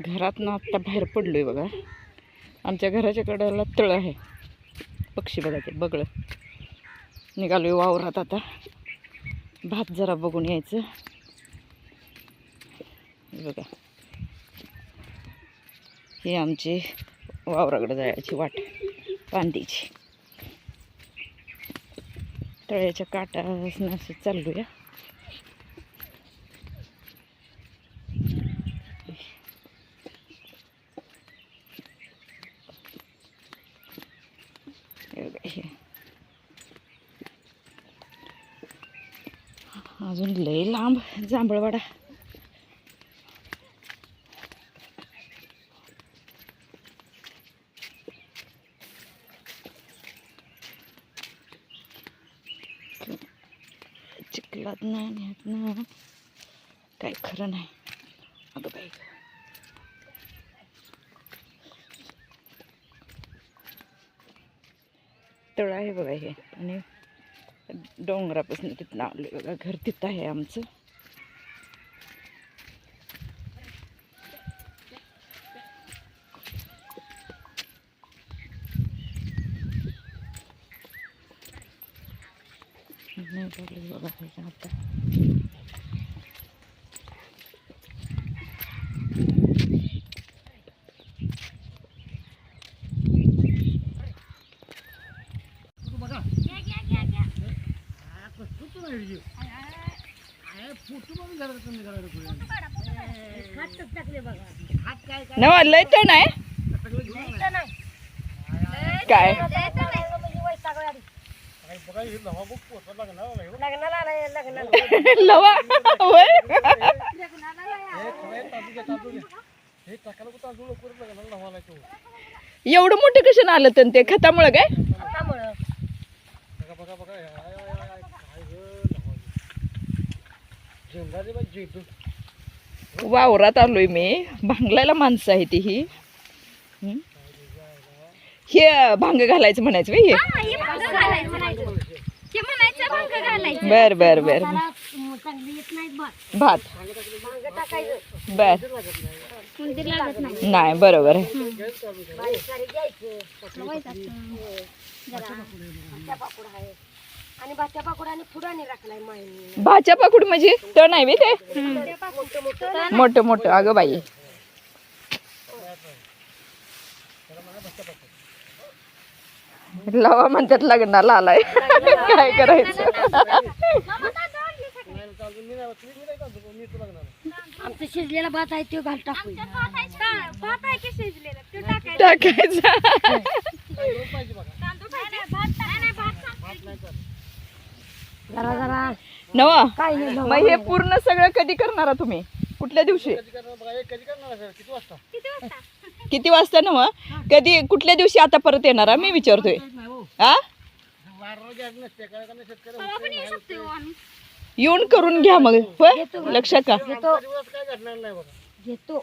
घरातनं आत्ता बाहेर पडलो आहे बघा. आमच्या घराच्या कडेला तळ आहे. पक्षी बघा ते बगळं. आहे वावरात आता. भात जरा बघून यायचं. बघा. ही आमची वावराकडे जायची वाट. पांदीची. तळ्याच्या काटानं असं चाललो या बघा हे. अजून लय लांब जांभळवाडा. चिखलात नाही ह्यात ना काय खरं नाही. अगं बाई. तळ आहे बघा हे. आणि डोंगरापासून तिथं आले बघा घर तिथं आहे आमचं. बघा आता. नवा लय तण आहे. काय? लवा होय एवढं मोठं कशानं आलं तर ते खतामुळं काय? वावरात आलोय मी. भांगलायला माणसं आहे ती ही हं? हे भांग घालायचं म्हणायचं. हे बर बर बर. भात. बर. नाही. बरोबर आहे. आणि भात्या पाकोडा आणि फुडाने राखलाय मायनी भाच्या पाकुड म्हणजे तण आहे बे ते? मोठं मोठं अगं बाई. लवा म्हणतात लग्नाला आलाय. काय करायचं? आमचा शिजलेला भात आहे तो घाल टाकू टाकायचा. जरा जरा. नवा? काय नाही मग हे पूर्ण सगळं कधी करणार तुम्ही? कुठल्या दिवशी? किती वाजता? नव? कधी कुठल्या दिवशी आता परत येणार हा? मी विचारतोय. हा? येऊन करून घ्या मग. होय? लक्षात का घेतो घेतो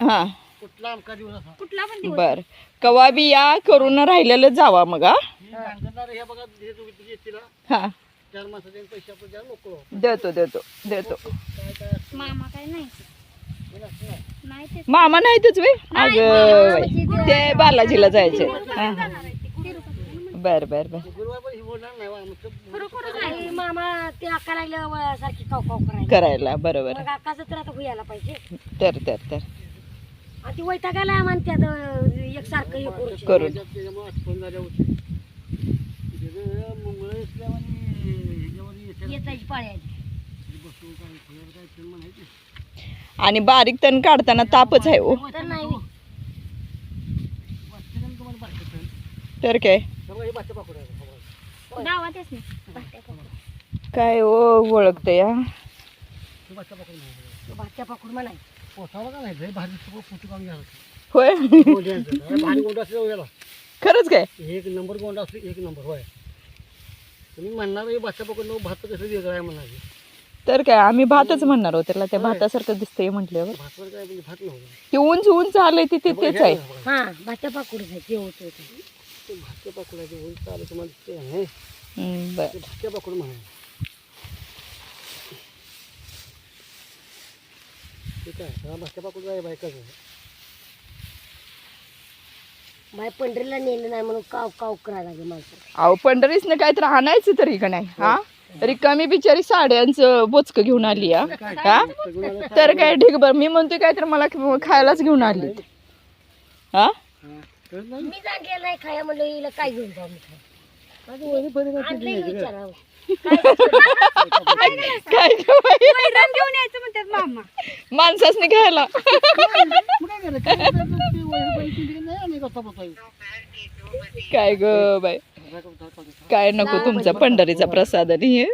हा? कुठला आमका दिवस असा? कुठला पण बर. कवा बी या करून राहिलेलं जावा मग हा? हे. बघा हे तुम्ही येतील हा. चार माणसाचे पैसे आपण द्या नको देतो देतो देतो. काय काय मामा काय नाही. नाही ते. मामा अग ते बालाजीला जायचे. बर बर बर. ही करायला. करायला बरोबर. तर आता व्हायला पाहिजे. तर तर ती वैतागायला म्हणतात अं, आणि बारीक तण काढताना तापच आहे हो. तर नाही. तर काय? गावातच नाही. काय हो ओळखते या पाकूड म्हणाय. पोटावा का नाही होय? भारी गोंडा असले याला. खरंच काय? एक नंबर गोंडा असले एक नंबर होय. तुम्ही म्हणणार हे पकडून भात कसं वेगळं आहे म्हणाले तर काय आम्ही भातच म्हणणार होतो त्याला त्या भातासारखं दिसतंय म्हटल्यावर. भातवर काय म्हणजे भात नव्हतं ते उंच उंच आलंय ते ते- तेच आहे. हा भाच्या पाकूड आहे ते. होतं ते उंच आलं तुम्हाला आहे. हम्म, बर. ते भाच्या पाकुड म्हणाले काय त्याला भाच्या पाकून जाय बायका बाय पंढरीला नेलं नाही म्हणून काव काव करायला लागले माणसं. अहो पंढरीसने काय तर आणायचं तरी का नाही? हा? रिकामी बिचारी साड्यांचं बोचकं घेऊन आली हा? हा? तर काय ढिगभर मी म्हणतोय काय तर मला खायलाच घेऊन आली. हा? मी जागे नाही खाया म्हणलं हिला काय घेऊन जाऊ मी काय? वैरण घेऊन यायचं म्हणतात मामा. माणसासनी काय ग बाय काय नको तुमचा पंढरीचा प्रसाद आणि हे.